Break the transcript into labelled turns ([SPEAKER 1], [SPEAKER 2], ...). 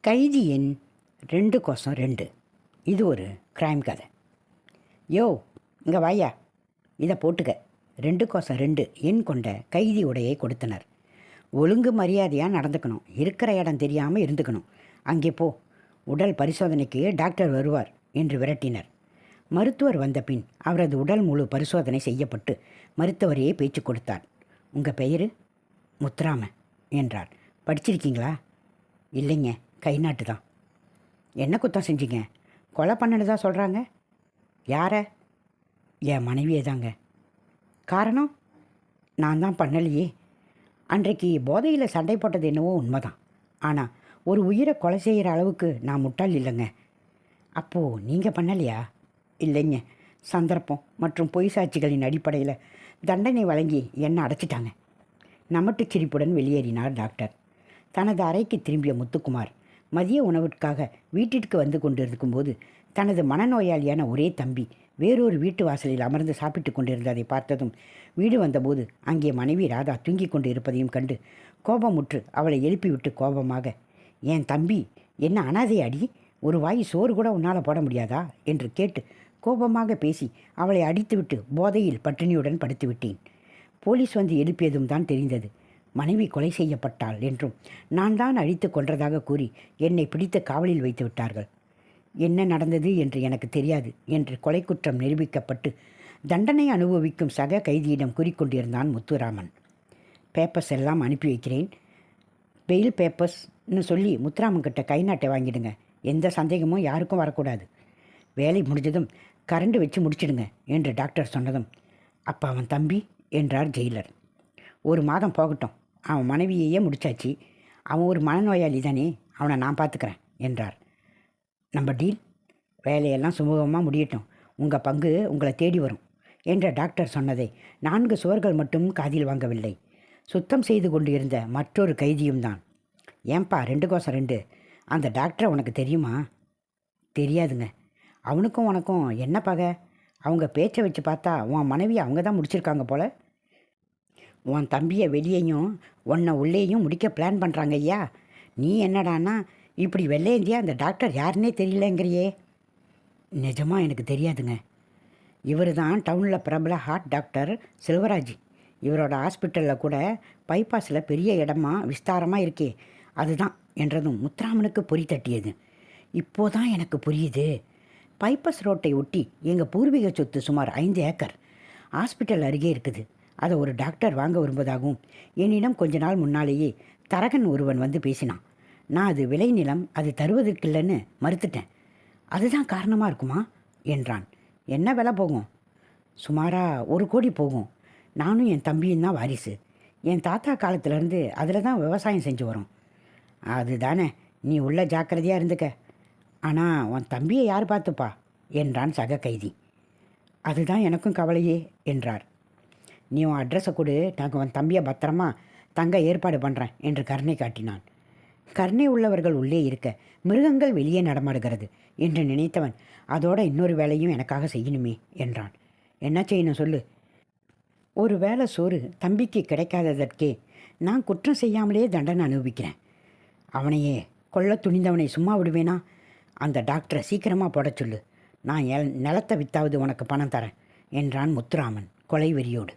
[SPEAKER 1] கைதி எண் ரெண்டு கோசம் ரெண்டு. இது ஒரு கிரைம் கதை. யோ இங்கே வாயா இதை போட்டுக்க. ரெண்டு கோசம் ரெண்டு. எண் கொண்ட கைதி உடையை கொடுத்தனர். ஒழுங்கு மரியாதையாக நடந்துக்கணும். இருக்கிற இடம் தெரியாமல் இருந்துக்கணும். அங்கே போ. உடல் பரிசோதனைக்கு டாக்டர் வருவார் என்று விரட்டினர். மருத்துவர் வந்த பின் அவரது உடல் முழு பரிசோதனை செய்யப்பட்டு மருத்துவரையே பேச்சு கொடுத்தார். உங்கள் பெயர்? முத்துராம என்றார். படிச்சிருக்கீங்களா? இல்லைங்க. கை நாட்டு தான் என்ன குத்தம் செஞ்சீங்க? கொலை பண்ணினதா சொல்கிறாங்க யாரை? என் மனைவியே தாங்க. காரணம்? நான் தான் பண்ணலையே. அன்றைக்கு போதையில் சண்டை போட்டது என்னவோ உண்மைதான். ஆனால் ஒரு உயிரை கொலை செய்கிற அளவுக்கு நான் முட்டாள் இல்லைங்க. அப்போது நீங்கள் பண்ணலையா? இல்லைங்க. சந்தர்ப்பம் மற்றும் பொய் சாட்சிகளின் அடிப்படையில் தண்டனை வழங்கி என்னை அடைச்சிட்டாங்க. நமட்டு சிரிப்புடன் வெளியேறினார் டாக்டர். தனது அறைக்கு திரும்பிய முத்துக்குமார். மதிய உணவிற்காக வீட்டிற்கு வந்து கொண்டிருக்கும்போது தனது மனநோயாளியான ஒரே தம்பி வேறொரு வீட்டு வாசலில் அமர்ந்து சாப்பிட்டு கொண்டிருந்ததை பார்த்ததும் வீடு வந்தபோது அங்கே மனைவி ராதா தூங்கிக் கொண்டு இருப்பதையும் கண்டு கோபமுற்று அவளை எழுப்பிவிட்டு கோபமாக என் தம்பி என்ன அனாதை அடி? ஒரு வாய் சோறு கூட உன்னால் போட முடியாதா? என்று கேட்டு கோபமாக பேசி அவளை அடித்துவிட்டு போதையில் பட்டினியுடன் படுத்துவிட்டேன். போலீஸ் வந்து எழுப்பியதும் தான் தெரிந்தது. மனைவி கொலை செய்யப்பட்டாள் என்றும் நான் தான் அழித்து கொன்றதாக கூறி என்னை பிடித்து காவலில் வைத்து விட்டார்கள். என்ன நடந்தது என்று எனக்கு தெரியாது என்று கொலை குற்றம் நிரூபிக்கப்பட்டு தண்டனை அனுபவிக்கும் சக கைதியிடம் கூறிக்கொண்டிருந்தான் முத்துராமன். பேப்பர்ஸ் எல்லாம் அனுப்பி வைக்கிறேன். பெயில் பேப்பர்ஸ்னு சொல்லி முத்துராமன் கிட்ட கை நாட்டை வாங்கிடுங்க. எந்த சந்தேகமும் யாருக்கும் வரக்கூடாது. வேலை முடிஞ்சதும் கரண்ட் வச்சு முடிச்சிடுங்க என்று டாக்டர் சொன்னதும் அப்பா அவன் தம்பி என்றார் ஜெயிலர். ஒரு மாதம் போகட்டும். அவன் மனைவியையே முடிச்சாச்சு. அவன் ஒரு மனநோயாளி தானே அவனை நான் பார்த்துக்கிறேன் என்றார். நம்ம டீல் வேலையெல்லாம் சுமூகமாக முடியட்டும். உங்கள் பங்கு உங்களை தேடி வரும் என்ற டாக்டர் சொன்னதை நான்கு சுவர்கள் மட்டும் காதில் வாங்கவில்லை. சுத்தம் செய்து கொண்டு இருந்த மற்றொரு கைதியும் தான். ஏன்பா ரெண்டு கோசம் ரெண்டு? அந்த டாக்டரை உனக்கு தெரியுமா? தெரியாதுங்க. அவனுக்கும் உனக்கும் என்ன பகை? அவங்க பேச்சை வச்சு பார்த்தா உன் மனைவி அவங்க தான் முடிச்சிருக்காங்க போல. உன் தம்பியை வெளியேயும் உன்னை உள்ளேயும் முடிக்க பிளான் பண்ணுறாங்க ஐயா. நீ என்னடான்னா இப்படி வெள்ளையந்தியா அந்த டாக்டர் யாருன்னே தெரியலங்கிறியே. நிஜமாக எனக்கு தெரியாதுங்க. இவர் தான் டவுனில் பிரபல ஹார்ட் டாக்டர் செல்வராஜ். இவரோட ஹாஸ்பிட்டலில் கூட பைபாஸில் பெரிய இடமா விஸ்தாரமாக இருக்கே. அதுதான் என்றதும் முத்துராமனுக்கு பொறி தட்டியது. இப்போதான் எனக்கு புரியுது. பைபாஸ் ரோட்டை ஒட்டி எங்கள் பூர்வீக சொத்து சுமார் ஐந்து ஏக்கர். ஹாஸ்பிட்டல் அருகே இருக்குது. அதை ஒரு டாக்டர் வாங்க விரும்புவதாகவும் என்னிடம் கொஞ்ச நாள் முன்னாலேயே தரகன் ஒருவன் வந்து பேசினான். நான் அது விளை நிலம் அது தருவதற்கில்லைன்னு மறுத்துட்டேன். அதுதான் காரணமாக இருக்குமா? என்றான். என்ன விலை போகும்? சுமாராக ஒரு கோடி போகும். நானும் என் தம்பியும் தான் வாரிசு. என் தாத்தா காலத்துலேருந்து அதில் தான் விவசாயம் செஞ்சு வரோம். அதுதானே நீ உள்ள ஜாக்கிரதையாக இருந்துக்க. ஆனால் உன் தம்பியை யார் பார்த்துப்பா? என்றான் சக கைதி. அதுதான் எனக்கும் கவலையே என்றார். நீ உன் அட்ரஸை கொடு நாங்கள் உன் தம்பியை பத்திரமா தங்க ஏற்பாடு பண்ணுறேன் என்று கருணை காட்டினான். கருணை உள்ளவர்கள் உள்ளே இருக்க மிருகங்கள் வெளியே நடமாடுகிறது என்று நினைத்தவன் அதோட இன்னொரு வேலையும் எனக்காக செய்யணுமே என்றான். என்ன செய்யணும் சொல்லு. ஒரு வேளை சோறு தம்பிக்கு கிடைக்காததற்கே நான் குற்றம் செய்யாமலே தண்டனை அனுபவிக்கிறேன். அவனையே கொல்ல துணிந்தவனை சும்மா விடுவேனா? அந்த டாக்டரை சீக்கிரமாக போட சொல்லு. நான் எல் நிலத்தை வித்தாவது உனக்கு பணம் தரேன் என்றான் முத்துராமன் கொலை வெறியோடு.